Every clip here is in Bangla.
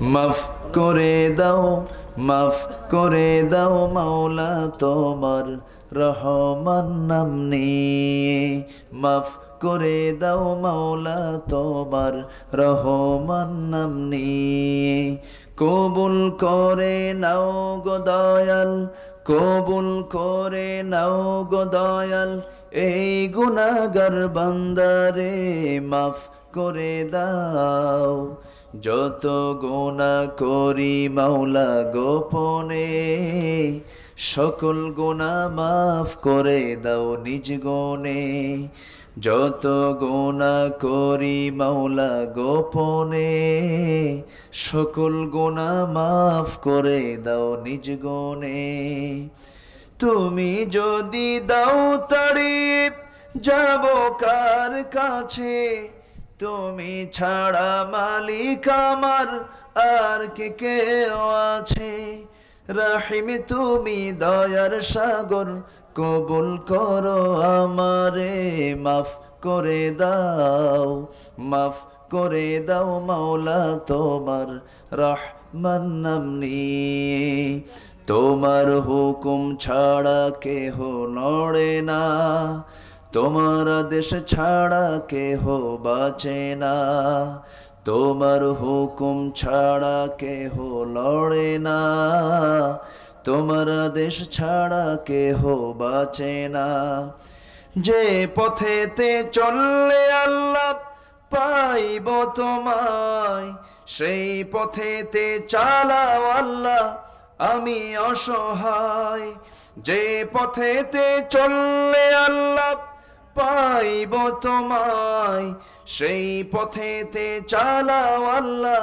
মাফ করে দাও, মাফ করে দাও মাওলা তোমার রহমান নাম নিয়ে। মাফ করে দাও মাওলা তোমার রহমান নাম নিয়ে। কবুল করে নাও গো দয়াল, কবুল করে নাও গো দয়াল এই গুনাগার বান্দারে মাফ করে দাও। যত গোনা করি মাওলা গোপনে, সকল গোনা মাফ করে দাও নিজ গনে যত গোনা করি মাওলা গোপনে, সকল গোনা মাফ করে দাও নিজ গনে তুমি যদি দাও তাড়ি যাব কার কাছে? তুমি ছাড়া মালিক আমার আর কে কেউ আছে? রাহিম, তুমি দয়ার সাগর, কবুল করো আমারে, মাফ করে দাও, মাফ করে দাও মাওলা তোমার রহমান নাম নিয়ে। তোমার হুকুম ছাড়া কেহ নড়ে না। তোমার দেশ ছাড়া কেহ বাঁচে না। তোমার হুকুম ছাড়া কেহ লড়ে না। তোমার দেশ ছাড়া কেহ বাঁচে না। যে পথেতে চললে আল্লাহ পাইব তোমায়, সেই পথেতে চালাও আল্লাহ আমি অসহায়, যে পথেতে চললে আল্লাহ পাইব তোমায়, সেই পথেতে চালাও আল্লাহ,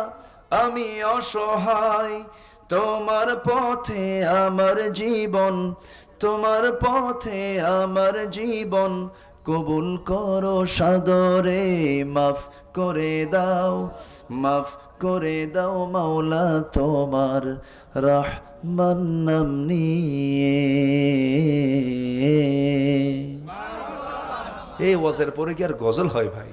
আমি অসহায়। তোমার পথে আমার জীবন, তোমার পথে আমার জীবন কবুল করো সাদরে মাফ করে দাও মাফ করে দাও মাওলা তোমার রহমান নাম নিয়ে। এই ওয়াজের পরে কি আর গজল হয় ভাই?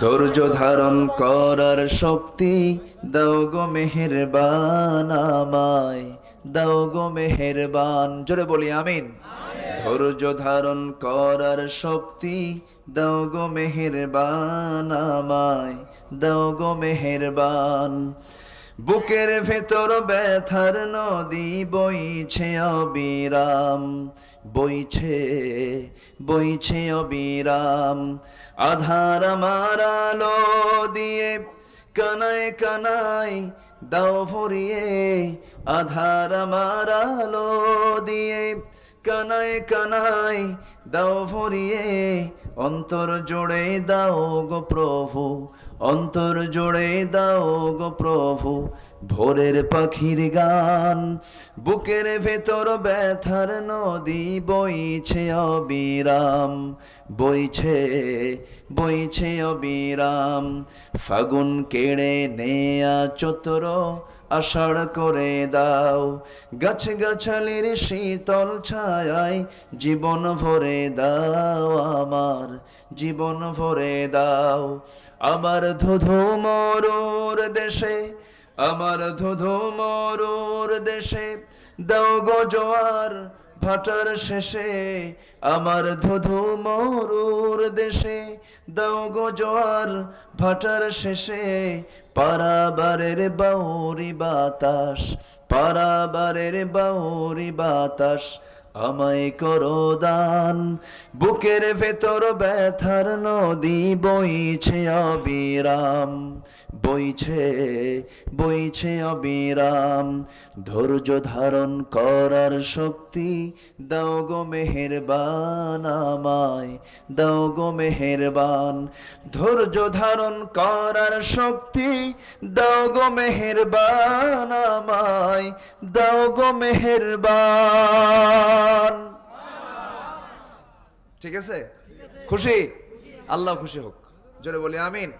ধৈর্য ধারণ করার শক্তি দাও গো মেহেরবান আমায়। দাও গো মেহেরবান জোরে বলি আমিন। ধৈর্য ধারণ করার শক্তি দাও গো মেহেরবান আমায় দাও গো মেহেরবান। বুকের ভেতর ব্যথার নদী বইছে অবিরাম বইছে বইছে অবিরাম। আধার আমার আলো দিয়ে কানায় কানায় দাও ভরিয়ে আধার আমার দিয়ে। কানায় কানায় দাও ভরিয়ে, অন্তর জোড়ে দাও গো প্রভু, অন্তর জোড়ে দাও গো প্রভু, ভোরের পাখির গান, বুকের ভেতর ব্যথার নদী বইছে অবিরাম, বইছে বইছে অবিরাম, ফাগুন কেড়ে নেয়া চতুর আষাঢ় করে দাও। গাছ গাছালির শীতল ছায় জীবন ভরে দাও আমার, জীবন ভরে দাও। আমার ধুধু মরুর দেশে, আমার ধুধু মরুর দেশে দাও গো জোয়ার ভাটার শেষে আমার ধুধু মরুর দেশে দাও গো জোয়ার ভাটার শেষে। পারাবারের বাউরি বাতাস, পারাবারের বাউরি বাতাস আমায় করো দান। বুকের ভেতর ব্যথার নদী বইছে অবিরাম, বইছে বইছে অবিরাম। ধৈর্য ধারণ করার শক্তি দাও গো মেহেরবান আমায়, দাও গো মেহেরবান। ধৈর্য ধারণ করার শক্তি দাও গো মেহেরবান আমায়, দাও গো মেহেরবান। ঠিক আছে? খুশি? আল্লাহ খুশি হোক। জোরে বলি আমিন।